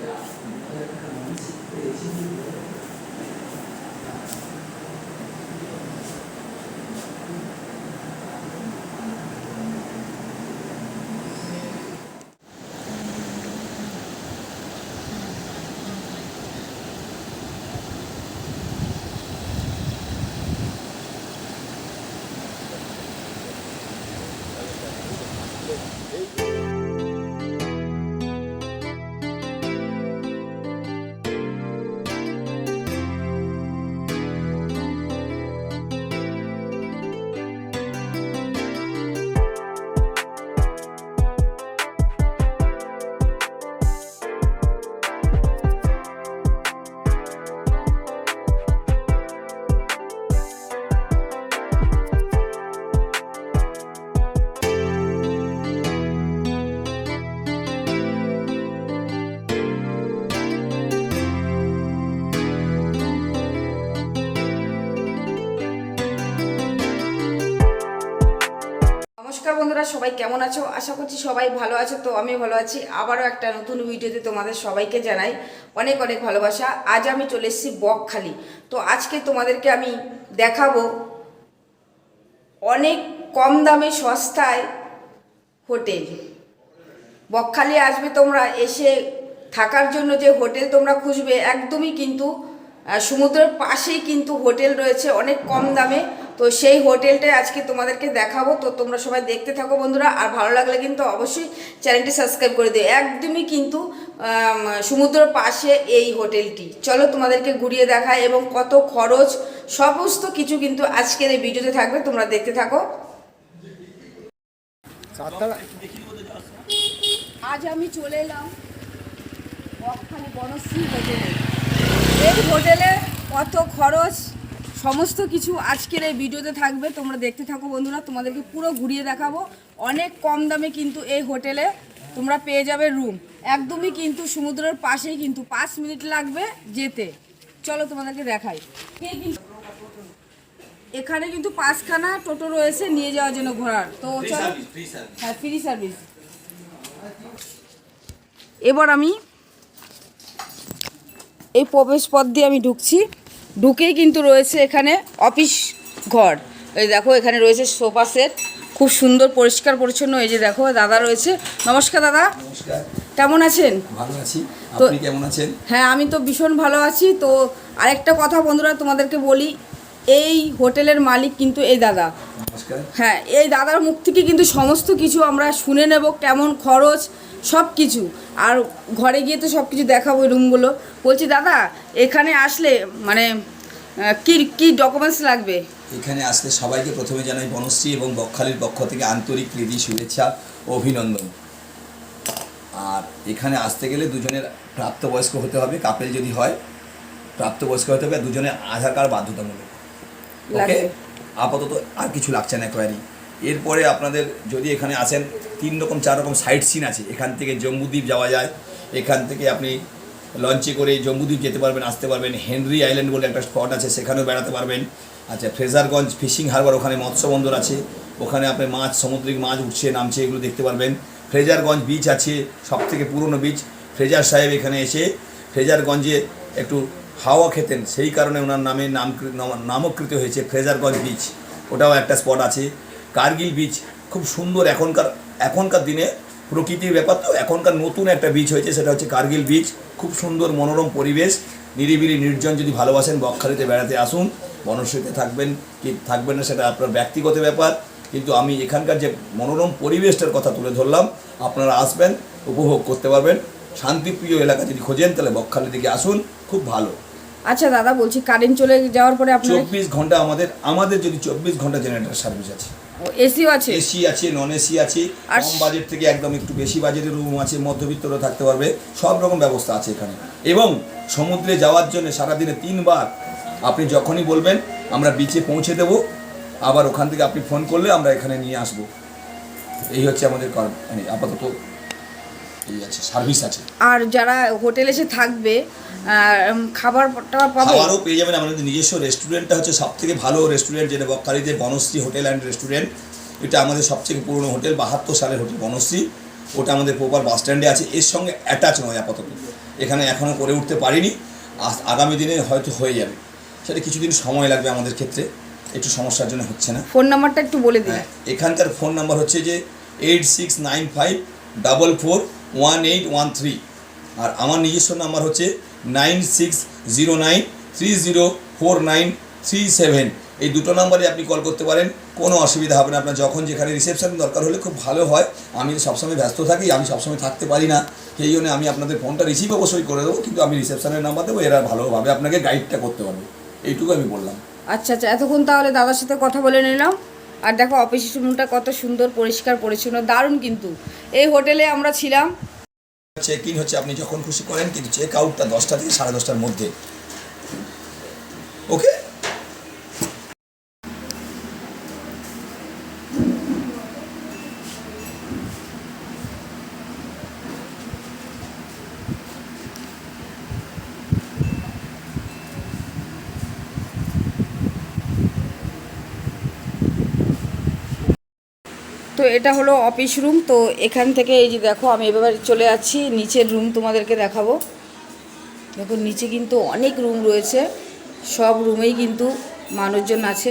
的，嗯，可能会经历一个 সবাই কেমন আছো? আশা করছি সবাই ভালো আছো, তো আমি ভালো আছি। আবারও একটা নতুন ভিডিওতে তোমাদের সবাইকে জানাই অনেক অনেক ভালোবাসা। আজ আমি চলে এসেছি বকখালি। তো আজকে তোমাদেরকে আমি দেখাবো অনেক কম দামে সস্তায় হোটেল। বকখালি আসবে তোমরা এসে থাকার জন্য যে হোটেল তোমরা খুঁজবে, একদমই কিন্তু সমুদ্রের পাশেই কিন্তু হোটেল রয়েছে অনেক কম দামে। তো সেই হোটেলটাই আজকে তোমাদেরকে দেখাবো। তো তোমরা সবাই দেখতে থাকো বন্ধুরা। আর ভালো লাগলে কিন্তু অবশ্যই চ্যানেলটি সাবস্ক্রাইব করে দিও। একদমই কিন্তু সমুদ্রের পাশে এই হোটেলটি। চলো তোমাদেরকে ঘুরিয়ে দেখায় এবং কত খরচ সমস্ত কিছু কিন্তু আজকের এই ভিডিওতে থাকবে। তোমরা দেখতে থাকো। আজ আমি চলে এলাম বকখালি বনশ্রী হোটেলে। এই হোটেলে কত খরচ সমস্ত কিছু আজকের এই ভিডিওতে থাকবে। তোমরা দেখতে থাকো বন্ধুরা তোমাদেরকে পুরো ঘুরিয়ে দেখাবো। অনেক কম দামে কিন্তু এই হোটেলে তোমরা পেয়ে যাবে রুম একদমই কিন্তু সমুদ্রের পাশেই কিন্তু পাঁচ মিনিট লাগবে যেতে। চলো তোমাদেরকে দেখাই। এখানে কিন্তু পাঁচখানা টোটো রয়েছে নিয়ে যাওয়ার জন্য ঘোরার। তো চলো। হ্যাঁ ফ্রি সার্ভিস এবার আমি এই প্রবেশ পথ দিয়ে আমি ঢুকছি। ঢুকেই কিন্তু রয়েছে এখানে অফিস ঘর। এই দেখো এখানে রয়েছে সোফা সেট। খুব সুন্দর পরিষ্কার পরিচ্ছন্ন। এই যে দেখো দাদা রয়েছে। নমস্কার দাদা। কেমন আছেন? ভালো আছি। তো- আপনি কেমন আছেন? হ্যাঁ আমি তো ভীষণ ভালো আছি। তো আরেকটা কথা বন্ধুরা তোমাদেরকে বলি। এই হোটেলের মালিক কিন্তু এই দাদা। হ্যাঁ এই দাদার মুখ থেকে কিন্তু সমস্ত কিছু আমরা শুনে নেব কেমন খরচ সব কিছু। আর ঘরে গিয়ে তো সব কিছু দেখাবো রুমগুলো। বলছি দাদা এখানে আসলে মানে কি কি ডকুমেন্টস লাগবে? এখানে আসলে সবাইকে প্রথমে জানাই বনশ্রী এবং বকখালির পক্ষ থেকে আন্তরিক প্রীতি শুভেচ্ছা অভিনন্দন। আর এখানে আসতে গেলে দুজনের প্রাপ্তবয়স্ক হতে হবে কাপেল যদি হয় প্রাপ্তবয়স্ক হতে হবে দুজনের আধার কার্ড বাধ্যতামূলক। ওকে আপাতত আর কিছু লাগছে না কোয়ারি এরপরে আপনাদের যদি এখানে আসেন তিন রকম চার রকম সাইট সিন আছে। এখান থেকে জম্বুদ্বীপ যাওয়া যায়। এখান থেকে আপনি লঞ্চে করে জম্বুদ্বীপ যেতে পারবেন আসতে পারবেন। হেনরি আইল্যান্ড বলে একটা স্পট আছে সেখানেও বেড়াতে পারবেন। আচ্ছা ফ্রেজারগঞ্জ ফিশিং হারবার ওখানে মৎস্য বন্দর আছে। ওখানে আপনি মাছ সামুদ্রিক মাছ উঠছে নামছে এগুলো দেখতে পারবেন। ফ্রেজারগঞ্জ বিচ আছে সব থেকে পুরনো বিচ ফ্রেজার সাহেব এখানে এসে ফ্রেজারগঞ্জে একটু হাওয়া খেতেন। সেই কারণে ওনার নামে নাম নামকৃত হয়েছে ফ্রেজারগঞ্জ বিচ। ওটাও একটা স্পট আছে। কার্গিল বিচ খুব সুন্দর এখনকার এখনকার দিনে প্রকৃতির ব্যাপার তো। এখনকার নতুন একটা বিচ হয়েছে, সেটা হচ্ছে কার্গিল বিচ। খুব সুন্দর মনোরম পরিবেশ। নিরিবিলি নির্জন যদি ভালোবাসেন, বকখালিতে বেড়াতে আসুন। বনশ্রীতে থাকবেন কি থাকবেন না, সেটা আপনার ব্যক্তিগত ব্যাপার। কিন্তু আমি এখানকার যে মনোরম পরিবেশটার কথা তুলে ধরলাম, আপনারা আসবেন, উপভোগ করতে পারবেন। শান্তিপ্রিয় এলাকা যদি খোঁজেন, তাহলে বকখালির দিকে আসুন। খুব ভালো। আচ্ছা দাদা বলছি কারেন্ট চলে যাওয়ার পরে আপনার চব্বিশ ঘণ্টা আমাদের আমাদের যদি চব্বিশ ঘণ্টা জেনারেটর সার্ভিস আছে। এসিও আছে? এসি আছে নন এসি আছে কম বাজেট থেকে একদম একটু বেশি বাজেটের রুম আছে মধ্যবিত্তরা থাকতে পারবে সব রকম ব্যবস্থা আছে এখানে। এবং সমুদ্রে যাওয়ার জন্য সারাদিনে তিনবার আপনি যখনই বলবেন আমরা বিচে পৌঁছে দেব আবার ওখান থেকে আপনি ফোন করলে আমরা এখানে নিয়ে আসব। এই হচ্ছে আমাদের কর- মানে আপাতত আছে সার্ভিস আছে। আর যারা হোটেলে এসে থাকবে খাবার টাবার পাবে? খাবারও পেয়ে যাবেন আমাদের নিজস্ব রেস্টুরেন্টটা হচ্ছে সব থেকে ভালো রেস্টুরেন্ট যেটা বকখালিতে বনশ্রী হোটেল অ্যান্ড রেস্টুরেন্ট এটা আমাদের সবথেকে পুরনো হোটেল বাহাত্তর সালের হোটেল বনশ্রী। ওটা আমাদের প্রপার বাস স্ট্যান্ডে আছে। এর সঙ্গে অ্যাটাচ নয় আপাতত এখানে এখনও করে উঠতে পারিনি। আগামী দিনে হয়তো হয়ে যাবে। সেটা কিছুদিন সময় লাগবে আমাদের ক্ষেত্রে। একটু সমস্যার জন্য হচ্ছে না। ফোন নাম্বারটা একটু বলে দিন। হ্যাঁ এখানকার ফোন নাম্বার হচ্ছে যে eight six nine five double four one eight one three আর আমার নিজস্ব নাম্বার হচ্ছে nine six zero nine three zero four nine three seven এই দুটো নাম্বারে আপনি কল করতে পারেন, কোনো অসুবিধা হবে না। আপনার যখন যেখানে রিসেপশন দরকার হলে খুব ভালো হয়। আমি সবসময় ব্যস্ত থাকি, আমি সবসময় থাকতে পারি না। সেই জন্য আমি আপনাদের ফোনটা রিসিভ অবশ্যই করে দেবো, কিন্তু আমি রিসেপশনের নাম্বার দেবো, এরা ভালোভাবে আপনাকে গাইডটা করতে পারবে। এইটুকু আমি বললাম। আচ্ছা আচ্ছা এতক্ষণ তাহলে দাদার সাথে কথা বলে নিলাম। আর দেখো অফিস রুমটা কত সুন্দর, পরিষ্কার, পরিচ্ছন্ন, দারুণ কিন্তু। এই হোটেলে আমরা ছিলাম। চেক ইন হচ্ছে, আপনি যখন খুশি করেন, কিন্তু চেক আউটটা দশটা থেকে সাড়ে দশটার মধ্যে। ওকে এটা হলো অফিস রুম তো এখান থেকে এই যে দেখো, আমি এবার চলে যাচ্ছি, নিচের রুম তোমাদেরকে দেখাবো। দেখো, নিচে কিন্তু অনেক রুম রয়েছে, সব রুমেই কিন্তু মানুষজন আছে।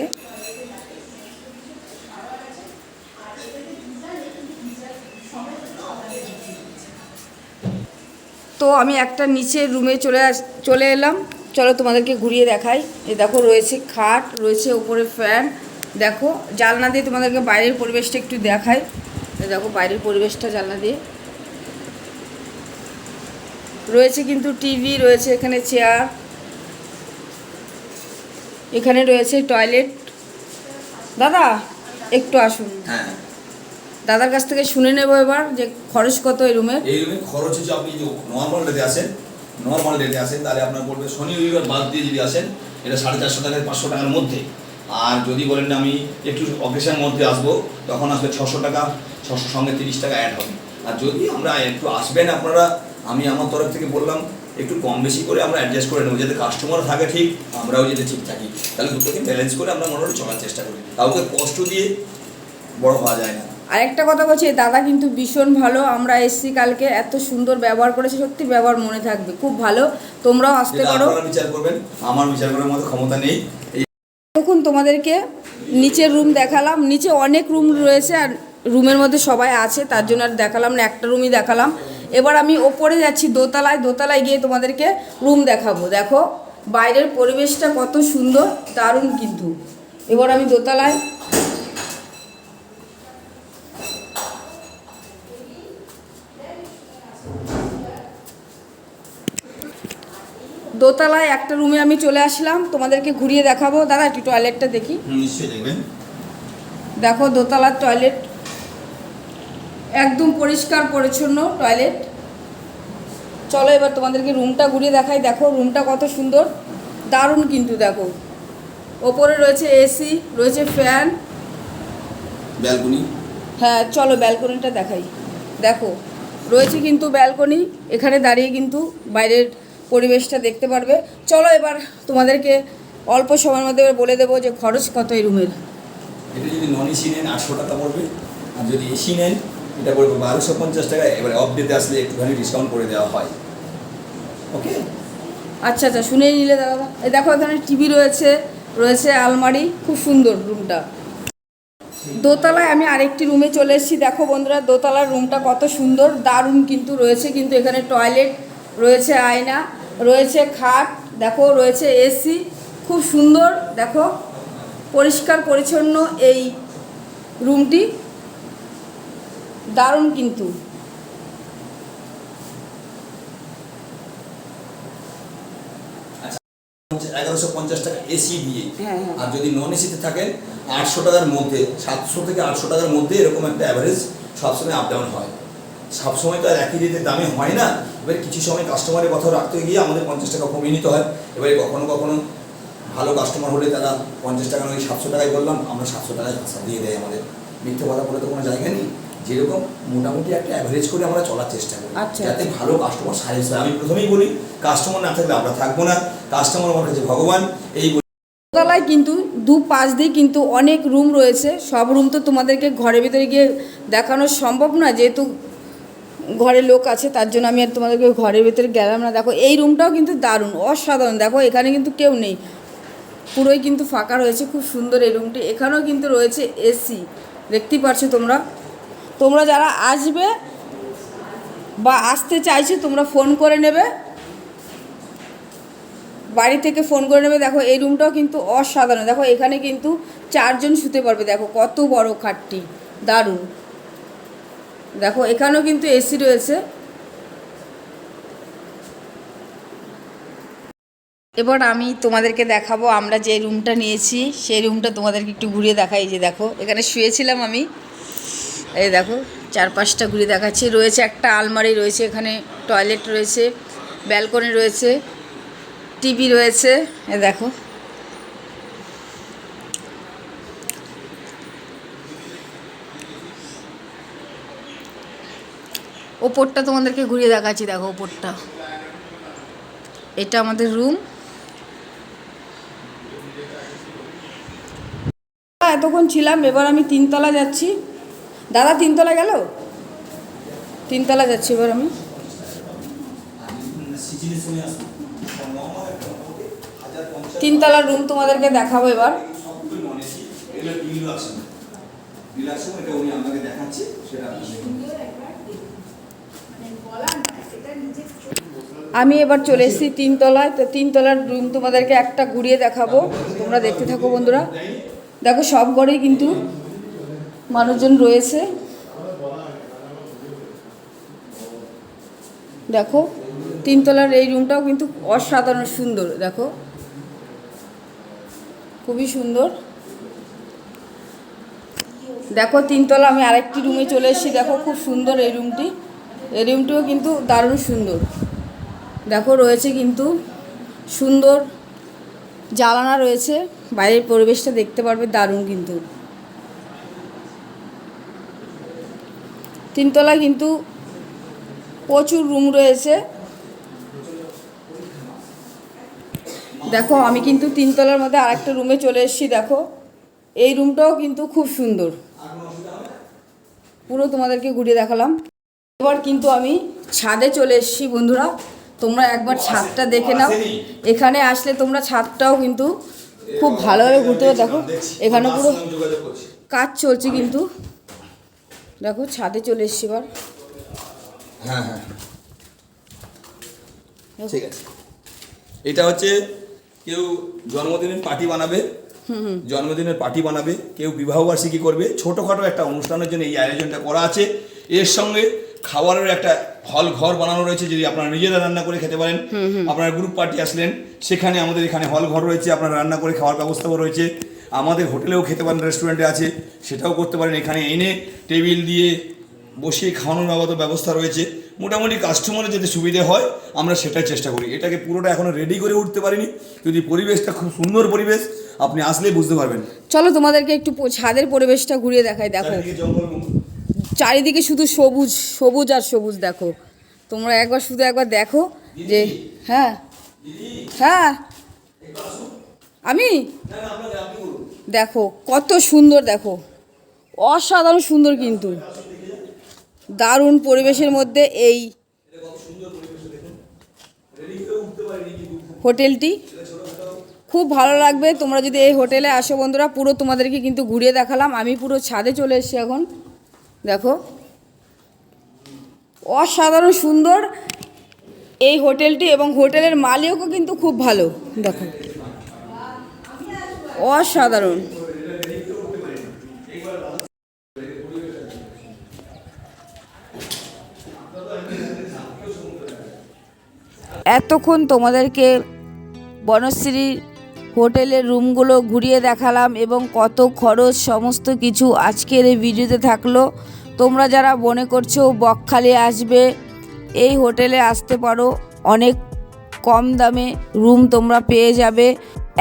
তো আমি একটা নিচের রুমে চলে চলে এলাম। চলো তোমাদেরকে ঘুরিয়ে দেখাই। এ দেখো, রয়েছে খাট, রয়েছে উপরে ফ্যান দেখো জানলা দিয়ে তোমাদেরকে বাইরের পরিবেশটা একটু দেখাই। দেখো বাইরের পরিবেশটা জানলা দিয়ে। রয়েছে কিন্তু টিভি রয়েছে এখানে চেয়ার এখানে রয়েছে টয়লেট। দাদা একটু আসুন। হ্যাঁ। দাদার কাছ থেকে শুনে নেব এবার যে খরচ কত এই রুমের এই রুমে খরচ হচ্ছে আপনি যদি নর্মাল রেটে আসেন নর্মাল রেটে আসেন তাহলে আপনার পড়বে শনি রবিবার বাদ দিয়ে যদি আসেন এটা সাড়ে চারশো টাকা পাঁচশো টাকার মধ্যে। আর যদি বলেন আমি একটু অকেশন মধ্যে আসব তখন আসবে ছশো টাকা ছশো সঙ্গে তিরিশ টাকা অ্যাড হবে। আর যদি আমরা একটু আসবেন আপনারা আমি আমার তরফ থেকে বললাম একটু কম বেশি করে আমরা অ্যাডজাস্ট করে নেব যাতে কাস্টমার থাকে ঠিক আমরাও যাতে ঠিক থাকি। তাহলে দুটোকে ব্যালেন্স করে আমরা মোটামুটি চলার চেষ্টা করি। কাউকে কষ্ট দিয়ে বড় হওয়া যায় না। আরেকটা কথা বলছি দাদা কিন্তু ভীষণ ভালো আমরা এসছি কালকে এত সুন্দর ব্যবহার করেছে সত্যি ব্যবহার মনে থাকবে খুব ভালো। তোমরাও আসতে পারো। বিচার করবেন আমার বিচার করার মতো ক্ষমতা নেই। তখন তোমাদেরকে নিচের রুম দেখালাম। নিচে অনেক রুম রয়েছে আর রুমের মধ্যে সবাই আছে, তার জন্য আর দেখালাম না, একটা রুমই দেখালাম। এবার আমি ওপরে যাচ্ছি দোতলায় দোতলায় গিয়ে তোমাদেরকে রুম দেখাবো। দেখো, বাইরের পরিবেশটা কত সুন্দর, দারুণ কিন্তু। এবার আমি দোতলায় দোতলায় একটা রুমে আমি চলে আসলাম তোমাদেরকে ঘুরিয়ে দেখাবো। দাদা একটু টয়লেটটা দেখি। দেখো দোতলার টয়লেট একদম পরিষ্কার পরিচ্ছন্ন টয়লেট চলো এবার তোমাদেরকে রুমটা ঘুরিয়ে দেখাই। দেখো রুমটা কত সুন্দর। দারুণ কিন্তু দেখো। ওপরে রয়েছে এসি রয়েছে ফ্যান ব্যালকনি হ্যাঁ চলো ব্যালকনিটা দেখাই। দেখো রয়েছে কিন্তু ব্যালকনি এখানে দাঁড়িয়ে কিন্তু বাইরের পরিবেশটা দেখতে পারবে। চলো এবার তোমাদেরকে অল্প সময়ের মধ্যে বলে দেবো যে খরচ কত এই রুমের। এটা যদি নন এসি নেন আটশো টাকা পড়বে আর যদি এসি নেন এটা পড়বে বারোশো পঞ্চাশ টাকা এবারে অফ আসলে একটুখানি ডিসকাউন্ট করে দেওয়া হয়। ওকে আচ্ছা আচ্ছা শুনেই নিলে দাদা। এই দেখো এখানে টিভি রয়েছে রয়েছে আলমারি খুব সুন্দর রুমটা। দোতলায় আমি আরেকটি রুমে চলে এসেছি। দেখো বন্ধুরা দোতলার রুমটা কত সুন্দর দারুণ কিন্তু রয়েছে কিন্তু এখানে টয়লেট রয়েছে আয়না। রয়েছে খাট দেখো রয়েছে এসি খুব সুন্দর দেখো পরিষ্কার পরিচ্ছন্ন এই রুমটি দারুণ কিন্তু। এগারোশো পঞ্চাশ টাকা এসি দিয়ে। হ্যাঁ, হ্যাঁ। আর যদি নন এসিতে থাকেন আটশো টাকার মধ্যে সাতশো থেকে আটশো টাকার মধ্যে এরকম একটা অ্যাভারেজ সবসময় আপ ডাউন হয়। সবসময় তো আর একই রেটের দামে হয় না। এবার কিছু সময় কাস্টমারের কথা রাখতে গিয়ে আমাদের পঞ্চাশ টাকা কমিয়ে নিতে হয়। এবারে কখনো কখনো ভালো কাস্টমার হলে তারা পঞ্চাশ টাকা নয় সাতশো টাকায় বললাম আমরা সাতশো টাকায় দিয়ে দেয় আমাদের। মিথ্যে কথা বলে তো কোনো জায়গা নেই। যেরকম মোটামুটি একটা অ্যাভারেজ করে আমরা চলার চেষ্টা করি। আচ্ছা। যাতে ভালো কাস্টমার সার্ভিস হয়। আমি প্রথমেই বলি কাস্টমার না থাকলে আমরা থাকব না। কাস্টমার আমার কাছে ভগবান। এই তলায় কিন্তু দু পাশ দিয়ে কিন্তু অনেক রুম রয়েছে। সব রুম তো তোমাদেরকে ঘরের ভিতরে গিয়ে দেখানো সম্ভব না। যেহেতু ঘরে লোক আছে, তার জন্য আমি আর তোমাদেরকে ঘরের ভেতরে গেলাম না। দেখো, এই রুমটাও কিন্তু দারুণ, অসাধারণ। দেখো, এখানে কিন্তু কেউ নেই। পুরোই কিন্তু ফাঁকা রয়েছে, খুব সুন্দর এই রুমটি এখানেও কিন্তু রয়েছে এসি দেখতেই পারছ তোমরা? তোমরা যারা আসবে বা আসতে চাইছো, তোমরা ফোন করে নেবে। বাড়ি থেকে ফোন করে নেবে। দেখো, এই রুমটাও কিন্তু অসাধারণ। দেখো, এখানে কিন্তু চারজন শুতে পারবে। দেখো, কত বড় খাটটি। দারুণ। দেখো, এখানেও কিন্তু এসি রয়েছে। এবার আমি তোমাদেরকে দেখাবো, আমরা যে রুমটা নিয়েছি, সেই রুমটা তোমাদেরকে একটু ঘুরিয়ে দেখাই যে দেখো। এখানে শুয়েছিলাম আমি। এই দেখো চার পাঁচটা ঘুরিয়ে দেখাচ্ছি। রয়েছে একটা আলমারি, রয়েছে এখানে টয়লেট রয়েছে, ব্যালকনি রয়েছে, টিভি রয়েছে এ দেখো। ওপরটা তোমাদেরকে ঘুরিয়ে দেখাচ্ছি দেখো ওপরটা। এটা আমাদের রুম এতক্ষণ ছিলাম এবার আমি তিনতলা যাচ্ছি। দাদা তিনতলা গেল? তিনতলা যাচ্ছি এবার আমি। তিনতলার রুম তোমাদেরকে দেখাবো এবার। আমি এবার চলে এসেছি তিনতলায়। তো তিনতলার রুম তোমাদেরকে একটা ঘুরিয়ে দেখাবো। তোমরা দেখতে থাকো বন্ধুরা। দেখো, সব ঘরেই কিন্তু মানুষজন রয়েছে। দেখো, তিনতলার এই রুমটাও কিন্তু অসাধারণ সুন্দর, দেখো। খুবই সুন্দর। দেখো, তিনতলা, আমি আরেকটি রুমে চলে এসেছি। দেখো, খুব সুন্দর এই রুমটি এই রুমটিও কিন্তু দারুণ সুন্দর। দেখো রয়েছে কিন্তু সুন্দর জ্বালানা রয়েছে, বাইরের পরিবেশটা দেখতে পারবে দারুণ কিন্তু। তিনতলা কিন্তু প্রচুর রুম রয়েছে। দেখো, আমি কিন্তু তিনতলার মধ্যে আরেকটা রুমে চলে এসেছি, দেখো। এই রুমটাও কিন্তু খুব সুন্দর। পুরো তোমাদেরকে ঘুরিয়ে দেখালাম। এবার কিন্তু আমি ছাদে চলে এসেছি, বন্ধুরা। তোমরা একবার ছাদটা দেখে নাও। এখানে আসলে তোমরা ছাদটাও কিন্তু খুব ভালোভাবে ঘুরতে দেখো এখানে পুরো কাজ চলছে কিন্তু। দেখো ছাদে চলে এসছি এবার। হ্যাঁ হ্যাঁ। ঠিক আছে। এটা হচ্ছে কেউ জন্মদিনের পার্টি বানাবে জন্মদিনের পার্টি বানাবে কেউ বিবাহবার্ষিকী করবে। ছোটোখাটো একটা অনুষ্ঠানের জন্য এই আয়োজনটা করা আছে। এর সঙ্গে খাবারের একটা হল ঘর বানানো রয়েছে যদি আপনারা নিজেরা রান্না করে খেতে পারেন। আপনারা গ্রুপ পার্টি আসলেন সেখানে আমাদের এখানে হল ঘর রয়েছে আপনারা রান্না করে খাওয়ার ব্যবস্থাও রয়েছে। আমাদের হোটেলেও খেতে পারেন রেস্টুরেন্টে আছে সেটাও করতে পারেন। এখানে এনে টেবিল দিয়ে বসিয়ে খাওয়ানোর বাবদ ব্যবস্থা রয়েছে। মোটামুটি কাস্টমারের যাতে সুবিধে হয় আমরা সেটাই চেষ্টা করি। এটাকে পুরোটা এখনও রেডি করে উঠতে পারিনি। যদি পরিবেশটা খুব সুন্দর পরিবেশ আপনি আসলেই বুঝতে পারবেন। চলো তোমাদেরকে একটু ছাদের পরিবেশটা ঘুরিয়ে দেখাই দেখো। জঙ্গলমহল। চারিদিকে শুধু সবুজ সবুজ আর সবুজ দেখো। তোমরা একবার শুধু একবার দেখো যে হ্যাঁ। হ্যাঁ। আমি? দেখো কত সুন্দর দেখো। অসাধারণ সুন্দর কিন্তু। দারুণ পরিবেশের মধ্যে এই হোটেলটি। খুব ভালো লাগবে। তোমরা যদি এই হোটেলে আসো বন্ধুরা পুরো তোমাদেরকে কিন্তু ঘুরিয়ে দেখালাম। আমি পুরো ছাদে চলে এসেছি এখন। দেখো। অসাধারণ সুন্দর এই হোটেলটি এবং হোটেলের মালিকও কিন্তু খুব ভালো। দেখো। অসাধারণ। এতক্ষণ তোমাদেরকে বনশ্রী হোটেলের রুমগুলো ঘুরিয়ে দেখালাম এবং কত খরচ সমস্ত কিছু আজকের এই ভিডিওতে থাকল। তোমরা যারা মনে করছ বকখালি আসবে, এই হোটেলে আসতে পারো। অনেক কম দামে রুম তোমরা পেয়ে যাবে।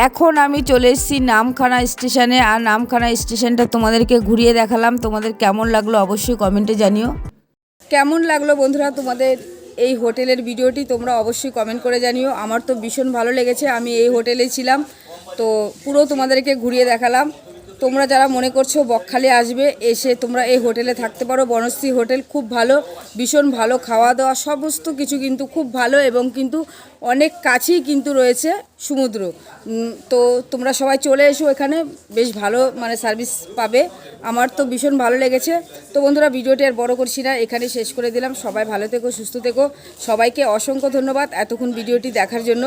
এখন আমি চলে এসেছি নামখানা স্টেশনে আর নামখানা স্টেশনটা তোমাদেরকে ঘুরিয়ে দেখালাম। তোমাদের কেমন লাগল অবশ্যই কমেন্টে জানিও। কেমন লাগল বন্ধুরা তোমাদের এই হোটেলের ভিডিওটি তোমরা অবশ্যই কমেন্ট করে জানিও। আমার তো ভীষণ ভালো লেগেছে, আমি এই হোটেলে ছিলাম। তো পুরো তোমাদেরকে ঘুরিয়ে দেখালাম। তোমরা যারা মনে করছ বকখালি আসবে, এসে তোমরা এই হোটেলে থাকতে পারো। বনশ্রী হোটেল খুব ভালো, ভীষণ ভালো খাওয়া দাওয়া, সমস্ত কিছু কিন্তু খুব ভালো এবং কিন্তু অনেক কাছেই কিন্তু রয়েছে সমুদ্র। তো তোমরা সবাই চলে এসো এখানে, বেশ ভালো মানে সার্ভিস পাবে। আমার তো ভীষণ ভালো লেগেছে। তো বন্ধুরা, ভিডিওটি আর বড় করছি না এখানে শেষ করে দিলাম। সবাই ভালো থেকো, সুস্থ থেকো। সবাইকে অসংখ্য ধন্যবাদ এতক্ষণ ভিডিওটি দেখার জন্য।